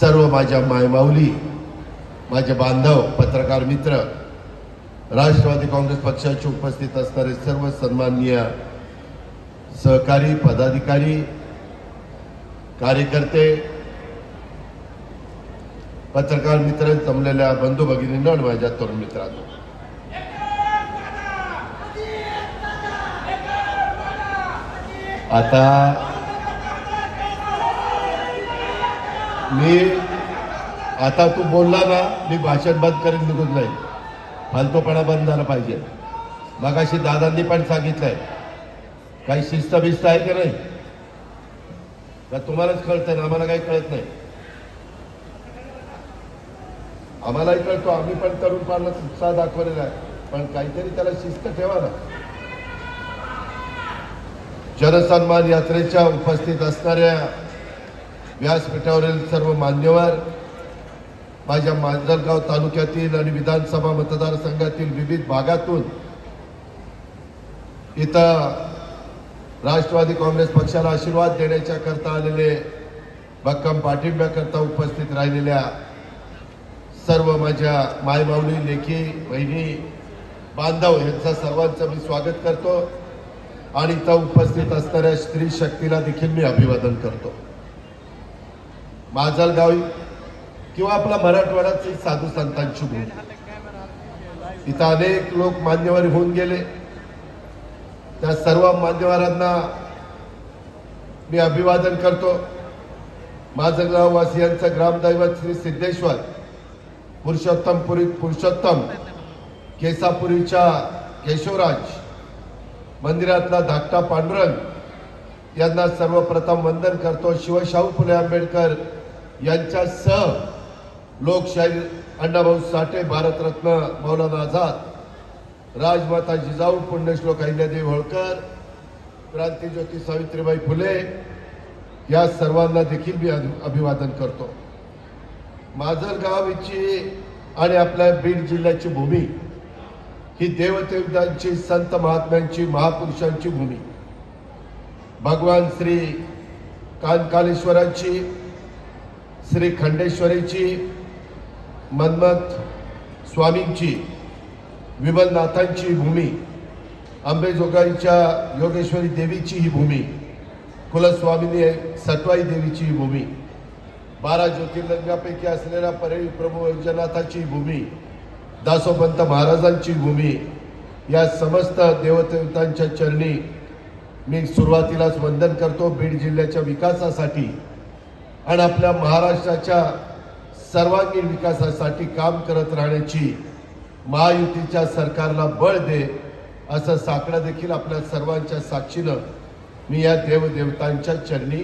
सर्व माझ्या मायमाऊली माझे बांधव पत्रकार मित्र राष्ट्रवादी काँग्रेस पक्षाचे उपस्थित असणारे सर्व सन्माननीय सहकारी पदाधिकारी कार्यकर्ते पत्रकार मित्र जमलेल्या बंधू भगिनींना आणि माझ्या तरुण मित्रांनो. आता मी आता तू बोलला ना मी भाषण बंद करीन निघून जाईल फालतोपणा बंद झाला पाहिजे. मगाशी दादांनी पण सांगितलंय. काही शिस्त बिस्त आहे का नाही? का तुम्हालाच कळतंय ना? आम्हाला काही कळत नाही. आम्हालाही कळतो आम्ही पण तरुण पालक उत्साह दाखवलेला आहे. पण काहीतरी त्याला शिस्त ठेवा ना. जनसन्मान यात्रेच्या उपस्थित असणाऱ्या व्यासपीठावरील सर्व मान्यवर माझ्या मांजरगाव तालुक्यातील आणि विधानसभा मतदारसंघातील विविध भागातून इथं राष्ट्रवादी काँग्रेस पक्षाला आशीर्वाद देण्याच्या करता आलेले भक्कम पाठिंब्याकरता उपस्थित राहिलेल्या सर्व माझ्या मायमाऊली लेखी बहिणी बांधव यांचं सर्वांचं मी स्वागत करतो. आणि इथं उपस्थित असणाऱ्या स्त्री शक्तीला देखील मी अभिवादन करतो. माजलगाव किंवा आपला मराठवाड्याचे साधू संतांची भूमी इथं अनेक लोक मान्यवर होऊन गेले. त्या सर्व मान्यवरांना मी अभिवादन करतो. माझं गाव ग्रामदैवत श्री सिद्धेश्वर पुरुषोत्तमपुरी पुरुषोत्तम केसापुरीच्या केशवराज मंदिरातला धाकटा पांडुरंग यांना सर्वप्रथम वंदन करतो. शिवशाहू फुले आंबेडकर यांच्यासह लोकशाही अण्णाभाऊ साठे भारतरत्न मौलाना आझाद राजमाता जिजाऊ पुण्यश्लोक अहिल्यादेवी होळकर क्रांतीज्योती सावित्रीबाई फुले या सर्वांना देखील मी अभि- अभिवादन करतो. माजलगावची आणि आपल्या बीड जिल्ह्याची भूमी ही देवदेवतांची संत महात्म्यांची महापुरुषांची भूमी. भगवान श्री कानकालेश्वरांची श्री खंडेश्वरीची मन्मथ स्वामींची विमलनाथांची भूमी अंबेजोगाईच्या योगेश्वरी देवीची ही भूमी कुलस्वामिनी सटवाई देवीची ही भूमी बारा ज्योतिर्लिंगापैकी असलेल्या परळी प्रभू वैजनाथाची भूमी दासोपंत महाराजांची भूमी या समस्त देवदेवतांच्या चरणी मी सुरुवातीलाच वंदन करतो बीड जिल्ह्याच्या विकासासाठी. आणि आपल्या महाराष्ट्राच्या सर्वांगीण विकासासाठी काम करत राहण्याची महायुतीच्या सरकारला बळ दे असं साकडं देखील आपल्या सर्वांच्या साक्षीनं मी या देवदेवतांच्या चरणी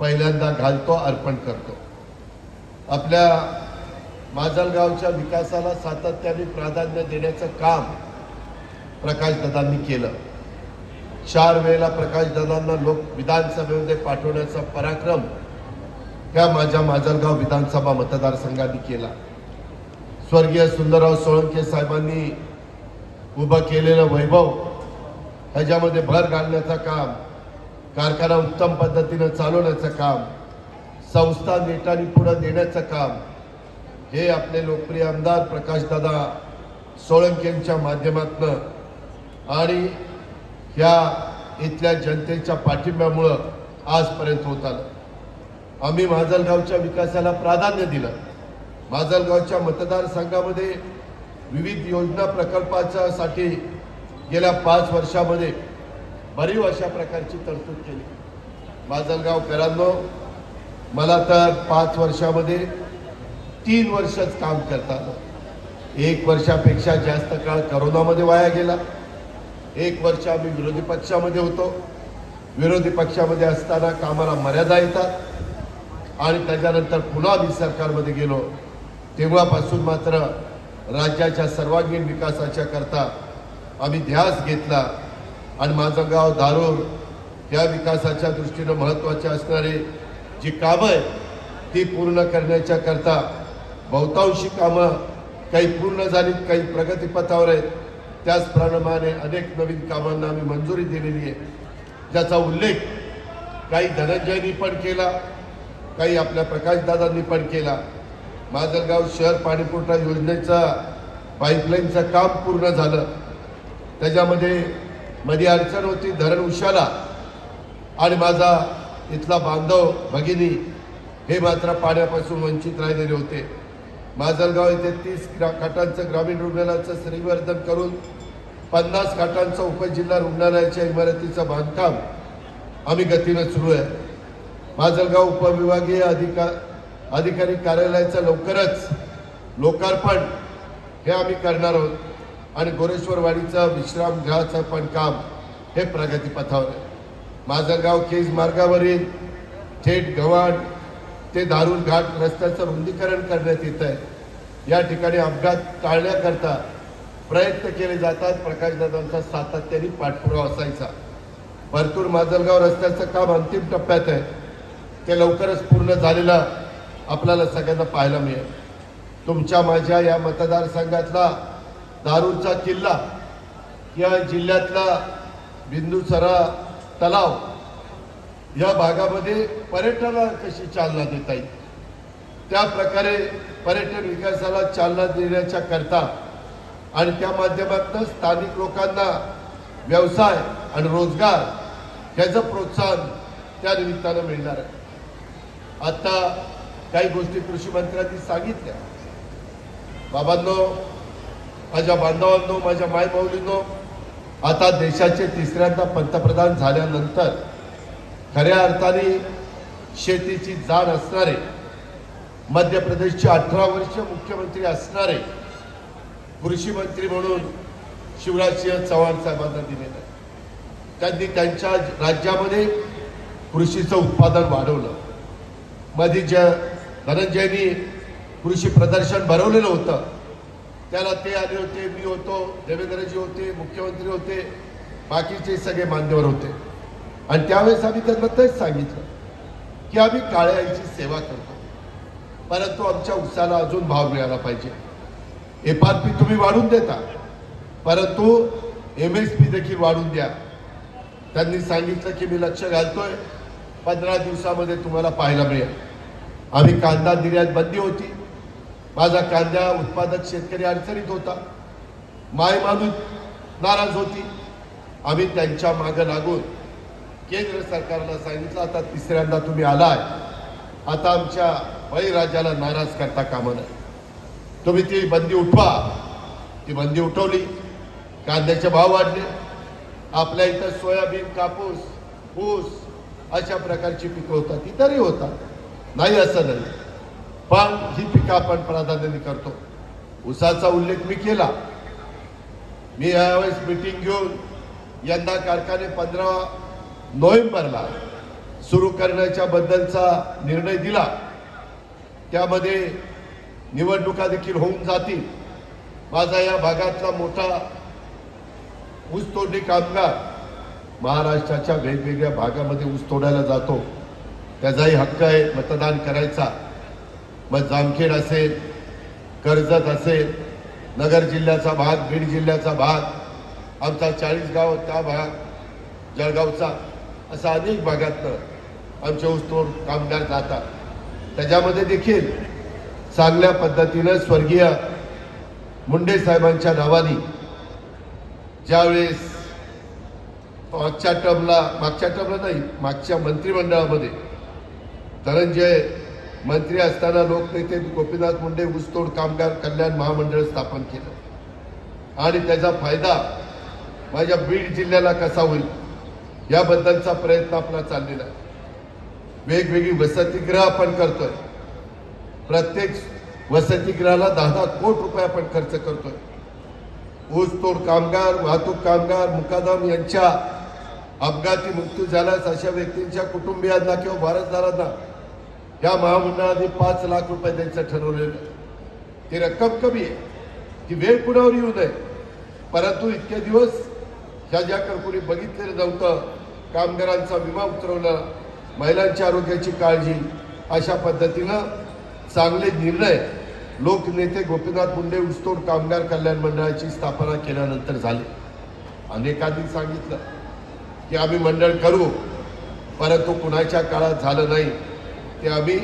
पहिल्यांदा घालतो अर्पण करतो. आपल्या माजलगावच्या विकासाला सातत्याने प्राधान्य देण्याचं काम प्रकाशदादांनी केलं. चार वेळेला प्रकाशदादांना लोक विधानसभेमध्ये पाठवण्याचा पराक्रम त्या माझ्या माजलगाव विधानसभा मतदारसंघाने केला. स्वर्गीय सुंदरराव सोळंके साहेबांनी उभं केलेलं वैभव ह्याच्यामध्ये भर घालण्याचं काम कारखाना उत्तम पद्धतीनं चालवण्याचं काम संस्था नेटाने पुढं देण्याचं काम हे आपले लोकप्रिय आमदार प्रकाशदादा सोळंकेंच्या माध्यमातनं आणि ह्या इथल्या जनतेच्या पाठिंब्यामुळं आजपर्यंत होत आलं. आम्ही माजलगावच्या विकासाला प्राधान्य दिलं. माजलगावच्या मतदारसंघामध्ये विविध योजना प्रकल्पाच्या साठी गेल्या पाच वर्षामध्ये बरीच अशा प्रकारची तरतूद केली. माजलगावकरांनो मला तर पाच वर्षामध्ये तीन वर्षच काम करता आलं एक वर्षापेक्षा जास्त काळ करोनामध्ये वाया गेला. एक वर्ष आम्ही विरोधी पक्षामध्ये होतो. विरोधी पक्षामध्ये असताना कामाला मर्यादा येतात. आणि त्याच्यानंतर पुन्हा आम्ही सरकारमध्ये गेलो तेव्हापासून मात्र राज्याच्या सर्वांगीण विकासाच्या करता आम्ही ध्यास घेतला. आणि माझं गाव धारूर या विकासाच्या दृष्टीनं महत्त्वाचे असणारे जी कामं आहेत ती पूर्ण करण्याच्या करता बहुतांशी कामं काही पूर्ण झालीत काही प्रगतीपथावर आहेत. त्याचप्रमाणे अनेक नवीन कामांना आम्ही मंजुरी दिलेली आहे. ज्याचा उल्लेख काही धनंजयनी पण केला काही आपल्या प्रकाशदादांनी पण केला. माजलगाव शहर पाणीपुरवठा योजनेचा पाईपलाईनचं काम पूर्ण झालं. त्याच्यामध्ये मध्ये अडचण होती धरण उशाला आणि माझा इथला बांधव भगिनी हे मात्र पाण्यापासून वंचित राहिलेले होते. माजलगाव येथे तीस ग्रा खाटांचं ग्रामीण रुग्णालयाचं श्रीवर्धन करून पन्नास खाटांचं उपजिल्हा रुग्णालयाच्या इमारतीचं बांधकाम आम्ही गतीनं सुरू आहे. माजलगाव उपविभागीय अधिका अधिकारी कार्यालयाचं लवकरच लोकार्पण हे आम्ही करणार आहोत. आणि गोरेश्वरवाडीचं विश्रामगृहाचं पण काम हे प्रगतीपथावर आहे. माजलगाव केज मार्गावरील थेट गव्हाण ते दारुल घाट रस्त्याचं रुंदीकरण करण्यात येत आहे. या ठिकाणी अपघात टाळण्याकरता प्रयत्न केले जातात. प्रकाशदादांचा सातत्याने पाठपुरावा असायचा. परतूर माजलगाव रस्त्याचं काम अंतिम टप्प्यात आहे. ते लवकरच पूर्ण झालेलं आपल्याला सगळ्यांना पाहायला मिळेल. तुमच्या माझ्या या मतदारसंघातला दारूचा किल्ला या जिल्ह्यातला बिंदुसरा तलाव या भागामध्ये पर्यटनाला कशी चालना देता येईल? त्या प्रकारे पर्यटन विकासाला चालना देण्याच्या करता आणि त्या माध्यमातून स्थानिक लोकांना व्यवसाय आणि रोजगार ह्याचं प्रोत्साहन त्या निमित्तानं मिळणार आहे. आता काही गोष्टी कृषी मंत्र्यांनी सांगितल्या. बाबांनो माझ्या बांधवांनो माझ्या मायमाऊलींनो आता देशाचे तिसऱ्यांदा पंतप्रधान झाल्यानंतर खऱ्या अर्थाने शेतीची जाण असणारे मध्य प्रदेशचे अठरा वर्ष मुख्यमंत्री असणारे कृषी मंत्री म्हणून शिवराजसिंह चव्हाण साहेबांना दिलेलं आहे. त्यांनी त्यांच्या राज्यामध्ये कृषीचं उत्पादन वाढवलं. मधी ज धनंजयनी कृषी प्रदर्शन भरवलेलं होतं त्याला ते आले होते मी होतो देवेंद्रजी होते मुख्यमंत्री होते बाकीचे सगळे मान्यवर होते. आणि त्यावेळेस आम्ही त्यांना तेच सांगितलं की आम्ही काळ्या आईची सेवा करतो. परंतु आमच्या उत्साहाला अजून भाव मिळाला पाहिजे. एफ आर पी तुम्ही वाढून देता परंतु एम एस पी देखील वाढून द्या. त्यांनी सांगितलं की मी लक्ष घालतोय. पंधरा दिवसामध्ये तुम्हाला पाहायला मिळेल. आम्ही कांदा निर्यात बंदी होती. माझा कांदा उत्पादक शेतकरी अडचणीत होता. माय माणूस नाराज होती. आम्ही त्यांच्या मागं लागून केंद्र सरकारला सांगितलं आता तिसऱ्यांदा तुम्ही आलाय. आता आमच्या बळीराजाला नाराज करता कामा नाही तुम्ही ती बंदी उठवा. ती बंदी उठवली. कांद्याचे भाव वाढले. आपल्या इथं सोयाबीन कापूस ऊस अशा प्रकारची पिकं होतात इतरही होतात. नाही असं नाही. पण ही पिकं आपण प्राधान्याने करतो. ऊसाचा उल्लेख मी केला. मी यावेळेस मिटिंग घेऊन यंदा कारखाने पंधरा नोव्हेंबरला सुरू करण्याच्या बद्दलचा निर्णय दिला. त्यामध्ये निवडणुका देखील होऊन जातील. माझा या भागातला मोठा ऊसतोडणी कामगार महाराष्ट्राच्या वेगवेगळ्या भागामध्ये ऊस तोडायला जातो. त्याचाही हक्क आहे मतदान करायचा. मग जामखेड असेल कर्जत असेल नगर जिल्ह्याचा भाग बीड जिल्ह्याचा भाग आमचा चाळीसगाव त्या भाग जळगावचा असा अनेक भागातनं आमचे ऊसतोड कामगार जातात. त्याच्यामध्ये देखील चांगल्या पद्धतीनं स्वर्गीय मुंडे साहेबांच्या नावाने ज्यावेळेस मागच्या टर्मला मागच्या टर्मला नाही मागच्या मंत्रिमंडळामध्ये. धनंजय मंत्री असताना लोकनेते गोपीनाथ मुंडे ऊसतोड कामगार कल्याण महामंडळ स्थापन केलं. आणि त्याचा फायदा माझ्या बीड जिल्ह्याला कसा होईल याबद्दलचा प्रयत्न आपला चाललेला आहे. वेगवेगळी वसतिगृह आपण करतोय. प्रत्येक वसतिगृहाला दहा दहा कोट रुपये आपण खर्च करतोय. ऊसतोड कामगार वाहतूक कामगार मुकादम यांच्या अपघाती मृत्यू झाल्यास अशा व्यक्तींच्या कुटुंबियांना किंवा वारसदारांना या महामंडळाने पाच लाख रुपये द्यायचं ठरवलेलं आहे. ती रक्कम कमी आहे. ती वेळ कुणावर येऊ नये. परंतु इतके दिवस ह्या ज्या कुणी बघितलेलं नव्हतं कामगारांचा विमा उतरवला महिलांच्या आरोग्याची काळजी अशा पद्धतीनं चांगले निर्णय लोकनेते गोपीनाथ मुंडे ऊसतोड कामगार कल्याण मंडळाची स्थापना केल्यानंतर झाले. अनेकांनी सांगितलं. की आम्ही मंडळ करू. परंतु कुणाच्या काळात झालं नाही ते आम्ही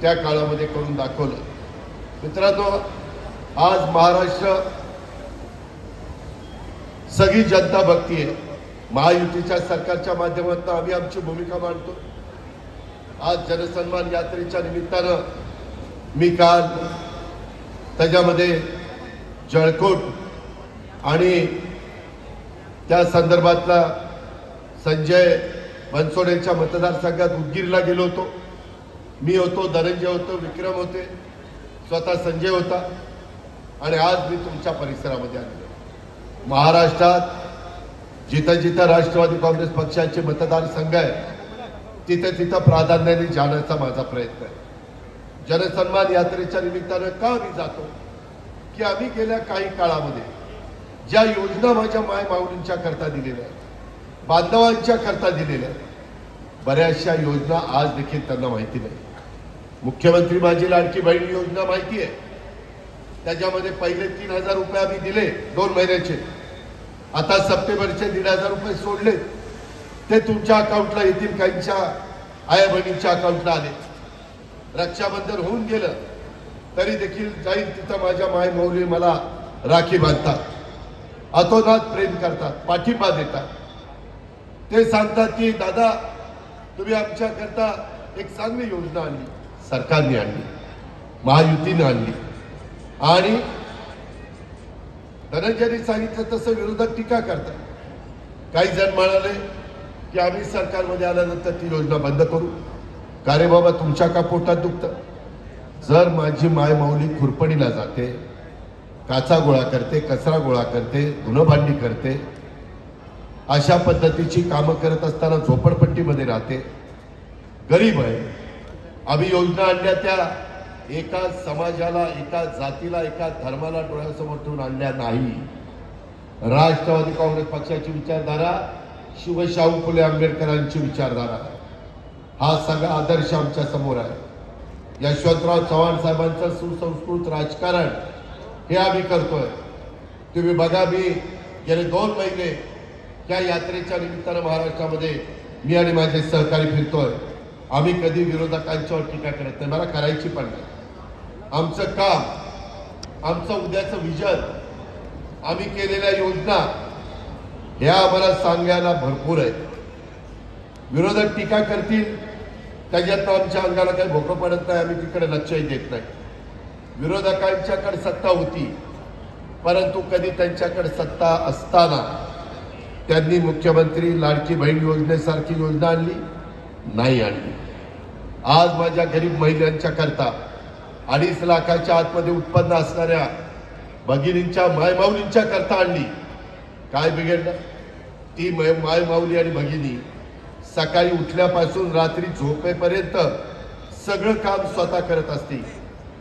त्या काळामध्ये करून दाखवलं. मित्रांनो आज महाराष्ट्र सगळी जनता भक्ती आहे. महायुतीच्या सरकारच्या माध्यमातून आम्ही आमची भूमिका मांडतो. आज जनसन्मान यात्रेच्या निमित्तानं मी काल त्याच्यामध्ये जळकोट आणि त्या संदर्भातला संजय बनसोडेंच्या मतदारसंघात उदगीरला गेलो होतो. मी होतो धनंजय होतो विक्रम होते. स्वतः संजय होता. आणि आज मी तुमच्या परिसरामध्ये आलेलो महाराष्ट्रात जिथं जिथं राष्ट्रवादी काँग्रेस पक्षाचे मतदारसंघ आहे तिथं तिथं प्राधान्याने जाण्याचा माझा प्रयत्न आहे. जनसन्मान यात्रेच्या निमित्तानं का मी जातो? की आम्ही गेल्या काही काळामध्ये ज्या योजना माझ्या माय माऊलींच्या करता दिलेल्या आहेत बांधवांच्या करता दिलेल्या बऱ्याचशा योजना आज देखील त्यांना माहिती नाही. मुख्यमंत्री माझी लाडकी बहीण योजना माहिती आहे. त्याच्यामध्ये पहिले तीन हजार रुपये आम्ही दिले दोन महिन्याचे. आता सप्टेंबरचे दीड हजार रुपये सोडले ते तुमच्या अकाउंटला येतील काहींच्या आया बहिणींच्या अकाउंटला आले. रक्षाबंधन होऊन गेलं तरी देखील जाईल तिथं माझ्या माय मौली मला राखी बांधतात. अतोनात प्रेम करतात पाठिंबा देतात. ते सांगतात की दादा तुम्ही आमच्याकरता एक चांगली योजना आणली सरकारने आणली महायुतीने आणली. आणि धनंजयने सांगितलं तसं विरोधक टीका करतात. काही जण म्हणाले की आम्ही सरकारमध्ये आल्यानंतर ती योजना बंद करू. का रे बाबा तुमच्या का पोटात दुखतं? जर माझी माय माऊली खुरपणीला जाते काचा गोळा करते कचरा गोळा करते धुणंभांडी करते अशा पद्धतीची कामं करत असताना झोपडपट्टीमध्ये राहते. गरीब आहे. आम्ही योजना आणल्या त्या एका समाजाला एका जातीला एका धर्माला डोळ्यासमोर ठेवून आणल्या नाही. राष्ट्रवादी काँग्रेस पक्षाची विचारधारा शिवशाहू फुले आंबेडकरांची विचारधारा. हा सगळा आदर्श आमच्यासमोर आहे. यशवंतराव चव्हाण साहेबांचं सुसंस्कृत राजकारण हे आम्ही करतोय. तुम्ही बघा मी गेले दोन महिने त्या यात्रेच्या निमित्तानं महाराष्ट्रामध्ये मी आणि माझे सहकारी फिरतोय आम्ही कधी विरोधकांच्यावर टीका करत नाही. मला करायची पण नाही. आमचं काम आमचं उद्याचं विजन आम्ही केलेल्या योजना ह्या आम्हाला सांगायला भरपूर आहेत. विरोधक टीका करतील त्याच्यातनं आमच्या अंगाला काही भोकं पडत नाही आम्ही तिकडे लक्षही देत नाही. विरोधकांच्याकडे सत्ता होती परंतु कधी त्यांच्याकडे सत्ता असताना त्यांनी मुख्यमंत्री लाडकी बहीण योजनेसारखी योजना आणली नाही आणली. आज माझ्या गरीब महिलांच्या करता अडीच लाखाच्या आतमध्ये उत्पन्न असणाऱ्या भगिनींच्या मायमाऊलींच्या करता आणली. काय बिघडलं? ती मै- मायमाऊली आणि भगिनी सकाळी उठल्यापासून रात्री झोपेपर्यंत सगळं काम स्वतः करत असते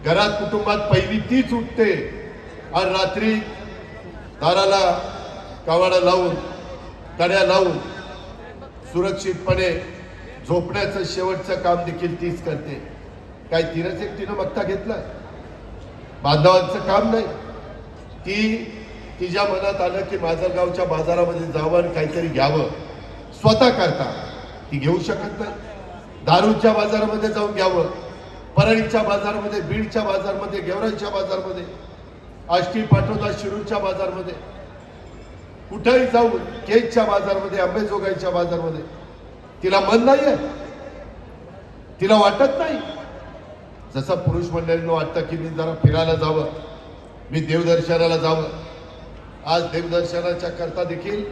घरात कुटुंबात पहिली तीच उठते. आणि रात्री दाराला कवाडा लावून तड्या लावून सुरक्षितपणे झोपण्याचं शेवटचं काम देखील तीच करते. काय तिनंच एक तिनं बघता घेतलं? बांधवांचं काम नाही. ती तिच्या मनात आलं की माजलगावच्या बाजारामध्ये जावं आणि काहीतरी घ्यावं. स्वतः करता. ती घेऊ शकत नाही. दारूच्या बाजारामध्ये जाऊन घ्यावं. परळीच्या बाजारामध्ये बीडच्या बाजारमध्ये गेवराईच्या बाजारमध्ये आष्टी पाटोदा शिरूरच्या बाजारमध्ये. कुठेही जाऊन केजच्या बाजारमध्ये अंबेजोगाईच्या बाजारमध्ये तिला मन नाही आहे तिला वाटत नाही. जसं पुरुष मंडळींना वाटतं की मी जरा फिरायला जावं मी देवदर्शनाला जावं. आज देवदर्शनाच्या करता देखील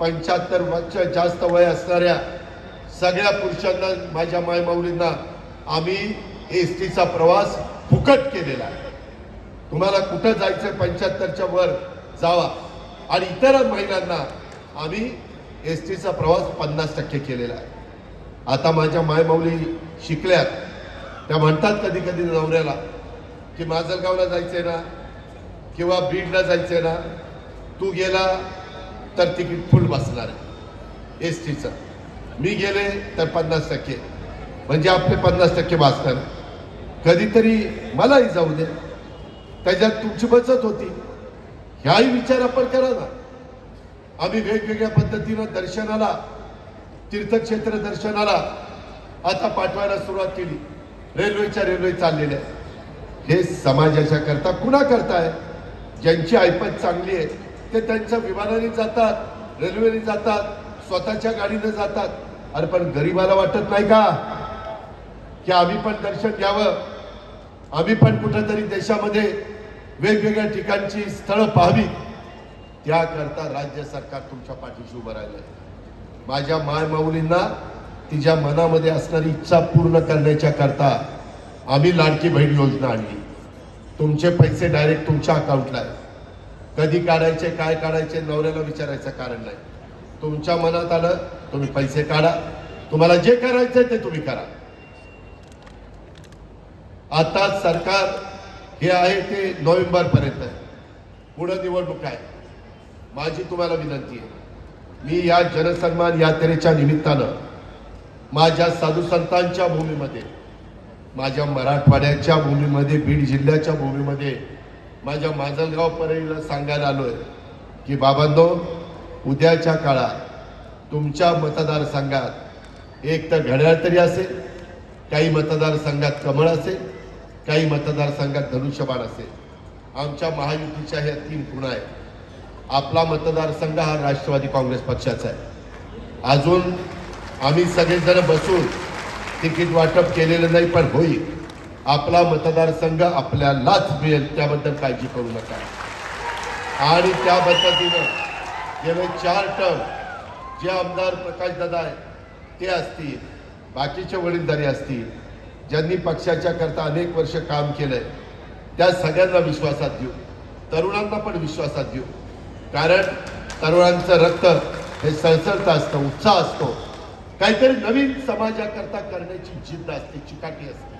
पंच्याहत्तर वर्ष जास्त वय असणाऱ्या सगळ्या पुरुषांना माझ्या मायमाऊलींना आम्ही एस टीचा प्रवास फुकट केलेला आहे. तुम्हाला कुठं जायचं पंच्याहत्तरच्या वर जावा. आणि इतर महिलांना आम्ही एस टीचा प्रवास पन्नास टक्के केलेला आहे. आता माझ्या मायमाऊली शिकल्यात. त्या म्हणतात कधी कधी नवऱ्याला की माजलगावला जायचंय ना किंवा बीडला जायचंय ना तू गेला तर तिकीट फुल बसणार आहे. एस टीचं मी गेले तर पन्नास टक्के. म्हणजे आपले पन्नास टक्के वाचणार कधीतरी मलाही जाऊ दे. त्याच्यात तुमची बचत होती. ह्याही विचार आपण करा ना. आम्ही वेगवेगळ्या पद्धतीनं दर्शनाला तीर्थक्षेत्र दर्शनाला आता पाठवायला सुरुवात केली. रेल्वेच्या रेल्वे चाललेल्या हे समाजाच्या करता कुणा करताय ज्यांची ऐपत चांगली आहे ते त्यांच्या विमानाने जातात रेल्वेने जातात स्वतःच्या गाडीने जातात. अरे पण गरीबाला वाटत नाही का? की आम्ही पण दर्शन घ्यावं. आम्ही पण कुठंतरी देशामध्ये वेगवेगळ्या ठिकाणची स्थळं पाहावी. त्याकरता राज्य सरकार तुमच्या पाठीशी उभं राहिलं आहे माझ्या मायमाऊलींना तिच्या मनामध्ये असणारी इच्छा पूर्ण करण्याच्या करता आम्ही लाडकी बहीण योजना आणली. तुमचे पैसे डायरेक्ट तुमच्या अकाउंटला आहे कधी काढायचे काय काढायचे नवऱ्याला विचारायचं कारण नाही. तुमच्या मनात आलं तुम्ही पैसे काढा. तुम्हाला जे करायचंय ते तुम्ही करा. आता सरकार हे आहे ते नोव्हेंबरपर्यंत. आहे पुढं निवडणूक आहे. माझी तुम्हाला विनंती आहे. मी या जनसन्मान यात्रेच्या निमित्तानं माझ्या साधू संतांच्या भूमीमध्ये माझ्या मराठवाड्याच्या भूमीमध्ये बीड जिल्ह्याच्या भूमीमध्ये माझ्या माजलगाव परळीला सांगायला आलो आहे की बाबांनो उद्याच्या काळात तुमच्या मतदारसंघात एक तर घड्याळ तरी असेल काही मतदारसंघात कमळ असेल काही मतदारसंघात धनुष्यबाण असेल. आमच्या महायुतीच्या ह्या तीन खुणा आहेत. आपला मतदारसंघ हा राष्ट्रवादी काँग्रेस पक्षाचा आहे. अजून आम्ही सगळेजण बसून तिकीट वाटप केलेलं नाही पण होईल. आपला मतदारसंघ आपल्यालाच मिळेल त्याबद्दल काळजी करू नका. आणि त्या पद्धतीनं गेले चार टर्म जे आमदार प्रकाशदादा आहेत ते असतील बाकीचे वडीलधारी असतील ज्यांनी पक्षाच्या करता अनेक वर्ष काम केलंय त्या सगळ्यांना विश्वासात घेऊ. तरुणांना पण विश्वासात घेऊ. कारण तरुणांचं रक्त हे सळसळतं असतं उत्साह असतो. काहीतरी नवीन समाजाकरता करण्याची जिद्द असते चिकाटी असते.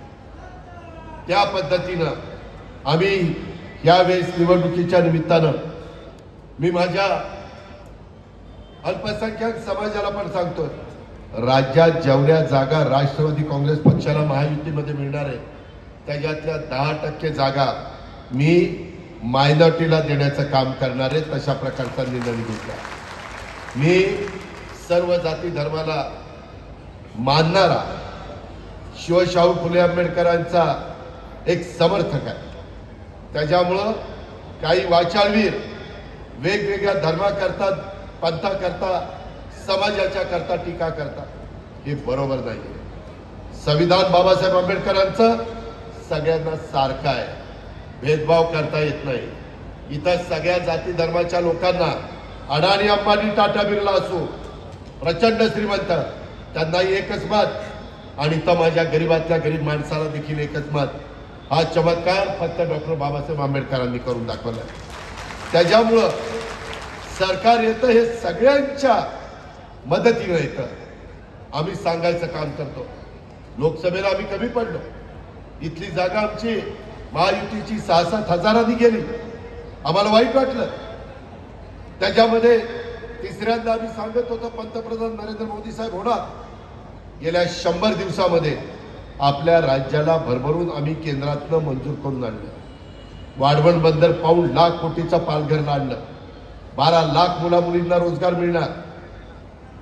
त्या पद्धतीनं आम्ही यावेळेस निवडणुकीच्या निमित्तानं मी माझ्या अल्पसंख्याक समाजाला पण सांगतोय राज्यात जेवढ्या जागा राष्ट्रवादी काँग्रेस पक्षाला महायुतीमध्ये मिळणार आहे त्याच्यातल्या दहा टक्के जागा मी मायनॉरिटीला देण्याचं काम करणार आहे तशा प्रकारचा निर्णय घेतला. मी सर्व जाती धर्माला मानणारा शिवशाहू फुले आंबेडकरांचा एक समर्थक आहे. त्याच्यामुळं काही वाचाळवीर वेगवेगळ्या धर्माकरता पंथाकरता समाजाच्या करता टीका करतात हे बरोबर नाही संविधान बाबासाहेब आंबेडकरांचं सगळ्यांना सारखं आहे. भेदभाव करता येत नाही. इथं सगळ्या जाती धर्माच्या लोकांना अडाणी अंबानी टाटा बिर्ला असो प्रचंड श्रीमंत त्यांना एकच मत. आणि तर माझ्या गरीबातल्या गरीब माणसाला देखील एकच मत. हा चमत्कार फक्त डॉक्टर बाबासाहेब आंबेडकरांनी करून दाखवला त्याच्यामुळं सरकार येतं हे सगळ्यांच्या मदतीनं येतं आम्ही सांगायचं काम करतो. लोकसभेला आम्ही कमी पडलो. इथली जागा आमची महायुतीची सहा सात हजारांनी गेली. आम्हाला वाईट वाटलं. त्याच्यामध्ये तिसऱ्यांदा आम्ही सांगत होतो पंतप्रधान नरेंद्र मोदी साहेब होणार. गेल्या शंभर दिवसामध्ये आपल्या राज्याला भरभरून आम्ही केंद्रातनं मंजूर करून आणलं. वाढवण बंदर पाऊन लाख कोटीचा पालघरला आणलं. बारा लाख मुला मुलींना रोजगार मिळणार.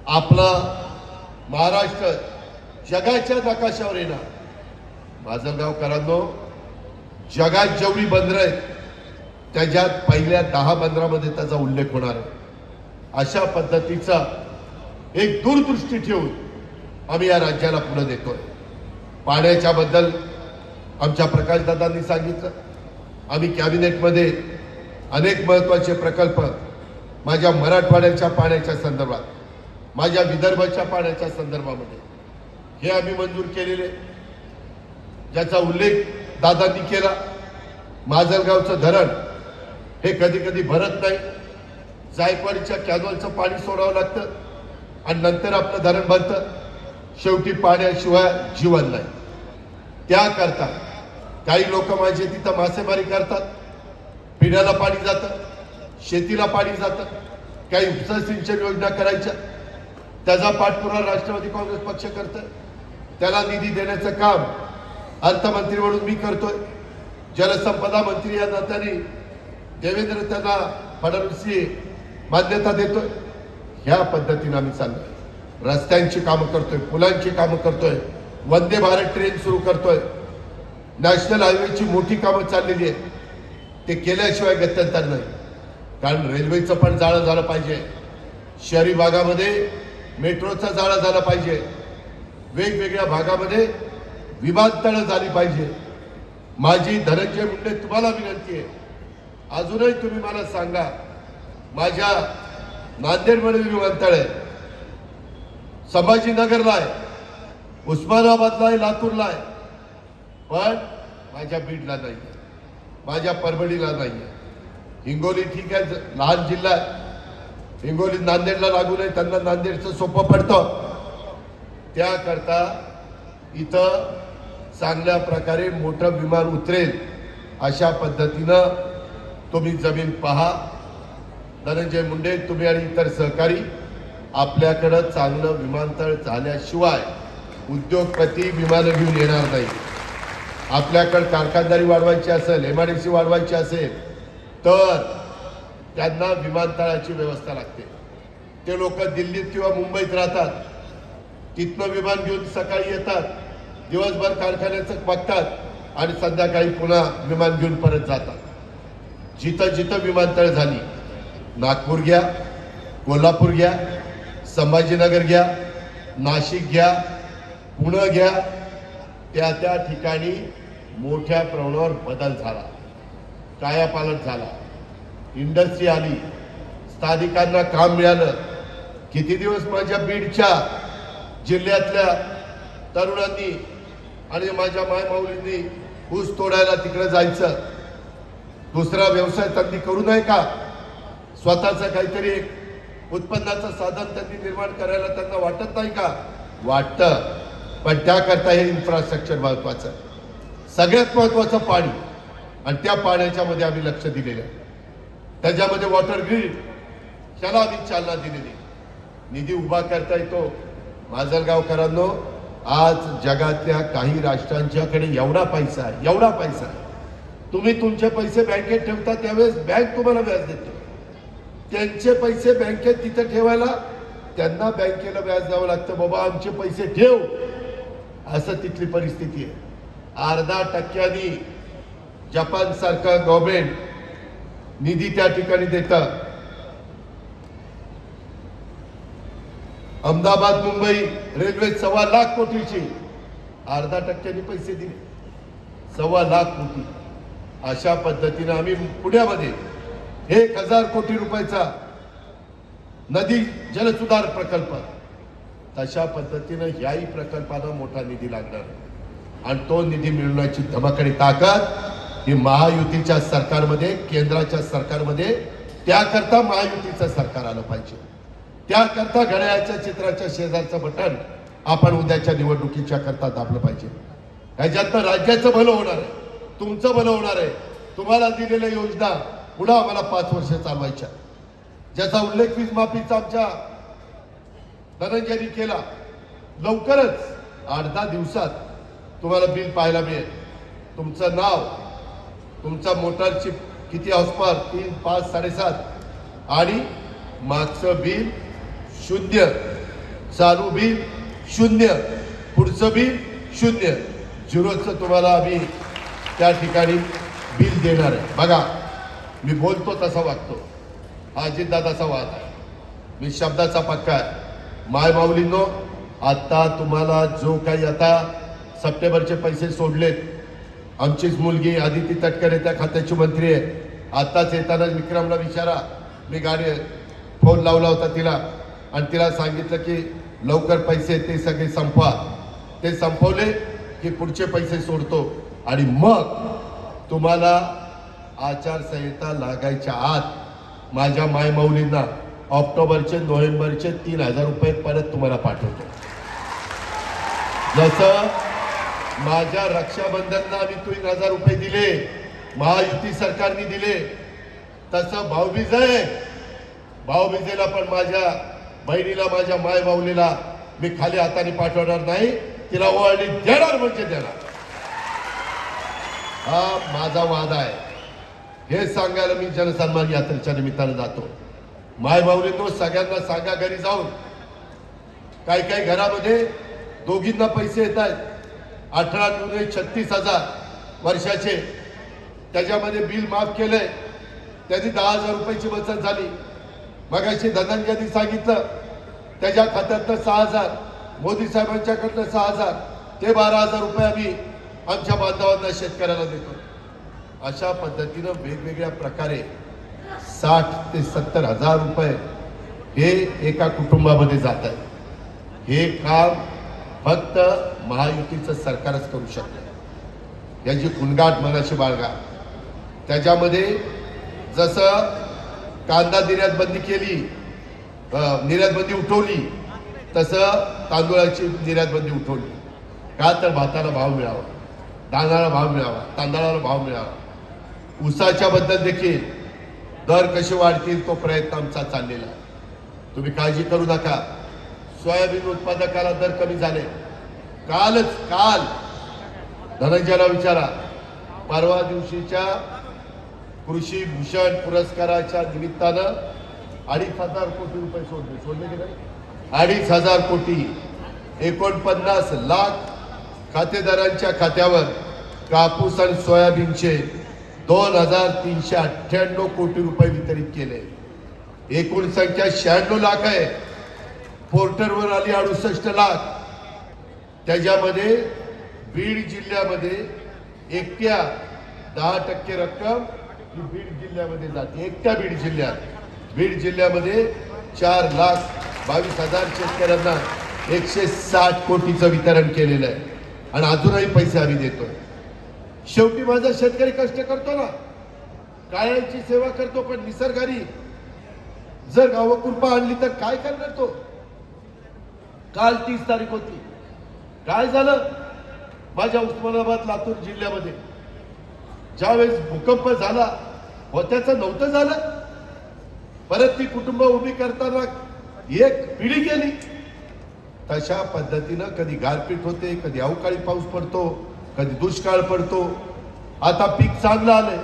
आपला महाराष्ट्र जगाच्या नकाशावर येणार. माझं माझलगावकरांनो जगात जेवढी बंदरं आहेत त्याच्यात पहिल्या दहा बंदरामध्ये त्याचा उल्लेख होणार आहे. अशा पद्धतीचा एक दूरदृष्टी ठेवून आम्ही या राज्याला पुढे देतोय पाण्याच्या बद्दल आमच्या प्रकाशदादांनी सांगितलं. आम्ही कॅबिनेटमध्ये अनेक महत्त्वाचे प्रकल्प माझ्या मराठवाड्याच्या पाण्याच्या संदर्भात माझ्या विदर्भाच्या पाण्याच्या संदर्भामध्ये. हे आम्ही मंजूर केलेले. ज्याचा उल्लेख दादांनी केला. माजलगावचं धरण हे कधी कधी भरत नाही. जायकवाडीच्या कॅनॉलचं पाणी सोडावं लागतं आणि नंतर आपलं धरण भरतं. शेवटी पाण्याशिवाय जीवन नाही. त्याकरता काही लोक माझे तिथं मासेमारी करतात. पिण्याला पाणी जातं. शेतीला पाणी जातं. काही उपसा सिंचन योजना करायच्या. त्याचा पाठपुरावा राष्ट्रवादी काँग्रेस पक्ष करतोय. त्याला निधी देण्याचं काम अर्थमंत्री म्हणून मी करतोय. जलसंपदा मंत्री या नात्याने देवेंद्र त्यांना फडणवीस मान्यता देतोय. ह्या पद्धतीनं आम्ही चाललोय. रस्त्यांची कामं करतोय पुलांची कामं करतोय वंदे भारत ट्रेन सुरू करतोय. नॅशनल हायवेची मोठी कामं चाललेली आहे ते केल्याशिवाय गत्यंतर नाही. कारण रेल्वेचं पण जाळं झालं पाहिजे. शहरी भागामध्ये मेट्रोचा जाळा झाला पाहिजे. वेगवेगळ्या भागामध्ये विमानतळं झाली पाहिजे. माझी धनंजय मुंडे तुम्हाला विनंती आहे. अजूनही तुम्ही मला सांगा माझ्या नांदेडमध्ये विमानतळ आहे. संभाजीनगरला आहे. उस्मानाबादला आहे लातूरला आहे. पण माझ्या बीडला नाही माझ्या परभणीला नाही हिंगोली ठीक आहे लहान जिल्हा आहे. हिंगोली नांदेडला लागू नये त्यांना नांदेडचं सोपं पडतं. त्याकरता इथं चांगल्या प्रकारे मोठं विमान उतरेल अशा पद्धतीनं तुम्ही जमीन पहा. धनंजय मुंडे तुम्ही आणि इतर सहकारी आपल्याकडं चांगलं विमानतळ झाल्याशिवाय उद्योगपती विमानं घेऊन येणार नाही. आपल्याकडं कारखानदारी वाढवायची असेल एम आय डी सी वाढवायची असेल तर त्यांना विमानतळाची व्यवस्था लागते. ते लोक दिल्लीत किंवा मुंबईत राहतात. तिथनं विमान घेऊन सकाळी येतात. दिवसभर कारखान्याचं बघतात आणि संध्याकाळी पुन्हा विमान घेऊन परत जातात. जिथं जिथं विमानतळ झाली नागपूर घ्या कोल्हापूर घ्या संभाजीनगर घ्या नाशिक घ्या पुणे घ्या त्या त्या ठिकाणी मोठ्या प्रमाणावर बदल झाला. कायापालट झाला. इंडस्ट्री आली स्थानिकांना काम मिळालं. किती दिवस माझ्या बीडच्या जिल्ह्यातल्या तरुणांनी आणि माझ्या मायमाऊलींनी ऊस तोडायला तिकडे जायचं. दुसरा व्यवसाय त्यांनी करू नये का? स्वतःचं काहीतरी एक उत्पन्नाचं साधन त्यांनी निर्माण करायला त्यांना वाटत नाही का? वाटतं. पण त्याकरता हे इन्फ्रास्ट्रक्चर महत्वाचं सगळ्यात महत्वाचं पाणी. आणि त्या पाण्याच्यामध्ये आम्ही लक्ष दिलेलं आहे. त्याच्यामध्ये वॉटर ग्रीड त्याला आम्ही चालना दिलेली. निधी उभा करता येतो. माजलगावकरांनो आज जगातल्या काही राष्ट्रांच्याकडे एवढा पैसा आहे एवढा पैसा आहे. तुम्ही तुमचे पैसे बँकेत ठेवता त्यावेळेस बँक तुम्हाला व्याज देते. त्यांचे पैसे बँकेत तिथं ठेवायला त्यांना बँकेला व्याज द्यावं लागतं. बाबा आमचे पैसे ठेव. असं तिथली परिस्थिती आहे. अर्धा टक्क्यांनी जपान सारखं गव्हर्नमेंट निधी त्या ठिकाणी देतात. अहमदाबाद मुंबई रेल्वे सव्वा लाख कोटीची. अर्धा टक्क्यांनी पैसे दिले. सव्वा लाख कोटी. अशा पद्धतीनं आम्ही पुण्यामध्ये एक हजार कोटी रुपयाचा नदी जलसुधार प्रकल्प. तशा पद्धतीनं याही प्रकल्पाला मोठा निधी लागणार. आणि तो निधी मिळवण्याची धमाकडे ताकद ही महायुतीच्या सरकारमध्ये केंद्राच्या सरकारमध्ये त्याकरता महायुतीचं सरकार आलं पाहिजे. त्याकरता घड्याळाच्या चित्राच्या शेजारचं बटन आपण उद्याच्या निवडणुकीच्या करता दाबलं पाहिजे. ह्याच्यातनं राज्याचं भलं होणार आहे. तुमचं भलं होणार आहे. तुम्हाला दिलेल्या योजना पुन्हा आम्हाला पाच वर्ष चालवायच्या. ज्याचा उल्लेख वीज माफीचा आमच्या धनंजयनी केला. लवकरच आठ दहा दिवसात तुम्हाला बिल पाहायला मिळेल. तुमचं नाव तुमचा मोटरची किती हॉस्पर तीन पाच साडेसात. आणि मागचं बिल शून्य. चालू बिल शून्य. पुढचं बिल शून्य. झिरोचं तुम्हाला आम्ही त्या ठिकाणी बिल देणार आहे. बघा मी बोलतो तसा वागतो. हा अजितदादाचा वाद आहे. मी शब्दाचा पक्का आहे. माय माऊलींनो आत्ता तुम्हाला जो काही आता सप्टेंबरचे पैसे सोडलेत आमचीच मुलगी आदिती तटकरे त्या खात्याची मंत्री आहे. आत्ताच येताना विक्रमला विचारा. मी गाडी फोन लावला होता तिला. आणि तिला सांगितलं की लवकर पैसे ते सगळे संपवा. ते संपवले की पुढचे पैसे सोडतो. आणि मग तुम्हाला आचारसंहिता लागायच्या आत माझ्या मायमौलींना ऑक्टोबरचे नोव्हेंबरचे तीन हजार रुपये परत तुम्हाला पाठवतो. जसं माझ्या रक्षाबंधनला आम्ही तीन हजार रुपये दिले. महायुती सरकारने दिले. तसं भाऊबीज आहे. भाऊबीजेला पण माझ्या बहिणीला माझ्या माय बाऊलीला मी खाली हाताने पाठवणार नाही. तिला ओळणी देणार म्हणजे देणार. हा माझा वादा आहे. हे सांगायला मी जनसन्मान यात्रेच्या निमित्तानं जातो. माय तो सगळ्यांना सांगा घरी जाऊन. काही काही घरामध्ये? दोघींना पैसे येत आहेत अठरा जुने छत्तीस हजार वर्षाचे. त्याच्यामध्ये बिल माफ केलं आहे त्याची दहा हजार रुपयाची बचत झाली. मगाशी धनंजयनी सांगितलं त्याच्या खात्यातनं सहा हजार मोदी साहेबांच्याकडनं सहा हजार ते बारा हजार रुपये आम्ही आमच्या बांधवांना शेतकऱ्याला देतो. अशा पद्धतीनं वेगवेगळ्या प्रकारे साठ ते सत्तर हजार रुपये हे एका कुटुंबामध्ये जात आहे हे काम फक्त महायुतीचं सरकारच करू शकतं याची गुणगाठ मनाशी बाळगा त्याच्यामध्ये जसं कांदा निर्यात बंदी केली अ, निर्यात बंदी उठवली तसं तांदूळाची निर्यात बंदी उठवली. का तर भाताला भाव मिळावा तांदळाला भाव मिळावा तांदळाला भाव मिळावा. उसाच्या बद्दल देखील दर कसे वाढतील तो प्रयत्न आमचा चाललेला आहे. तुम्ही काळजी करू नका. सोयाबीन उत्पादकाला दर कमी झाले. कालच काल. धनंजयला विचारा. परवा दिवशीच्या कृषी भूषण पुरस्काराच्या निमित्तानं अडीच हजार कोटी रुपये सोडले. सोडले की नाही? अडीच हजार कोटी. एकोणपन्नास लाख खातेदारांच्या खात्यावर कापूस आणि सोयाबीनचे दोन हजार तीनशे अठ्ठ्याण्णव कोटी रुपये वितरित केले. एकूण संख्या शहाण्णव लाख आहे. पोर्टरवर आली अडुसष्ट लाख. त्याच्यामध्ये बीड जिल्ह्यामध्ये एकट्या दहा टक्के रक्कम ही बीड जिल्ह्यामध्ये जाते. एकट्या बीड जिल्ह्यात. बीड जिल्ह्यामध्ये चार लाख बावीस हजार शेतकऱ्यांना एकशे साठ कोटीचं वितरण केलेलं आहे. आणि अजूनही पैसे आम्ही देतोय. शेवटी माझा शेतकरी कष्ट करतो ना. काळ्यांची सेवा करतो पण निसर्गाने जर गावकृपा आणली तर काय करणार तो? काल तीस तारीख होती. काय झालं? माझ्या उस्मानाबाद लातूर जिल्ह्यामध्ये ज्यावेळेस भूकंप झाला होत्याचं नव्हतं झालं. परत ती कुटुंब उभी करताना एक पिढी गेली. तशा पद्धतीनं कधी गारपीट होते कधी अवकाळी पाऊस पडतो कधी दुष्काळ पडतो. आता पीक चांगलं आलंय.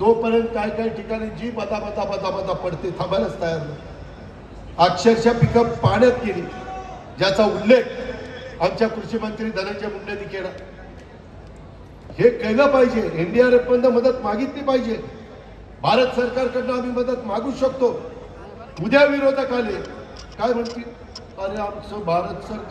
तोपर्यंत काय काय ठिकाणी जी बदा बदा बदा बदा पडते थांबायलाच तयार नाही. अक्षरशः पिकं पाण्यात गेली ज्याचा उल्लेख आमच्या कृषी मंत्री धनंजय मुंडेंनी केला. हे केलं पाहिजे. एनडीआरएफ मधनं मदत मागितली पाहिजे. भारत सरकारकडनं आम्ही मदत मागू शकतो. उद्या विरोधक आले. काय म्हणतील? अरे आमचं भारत सरकार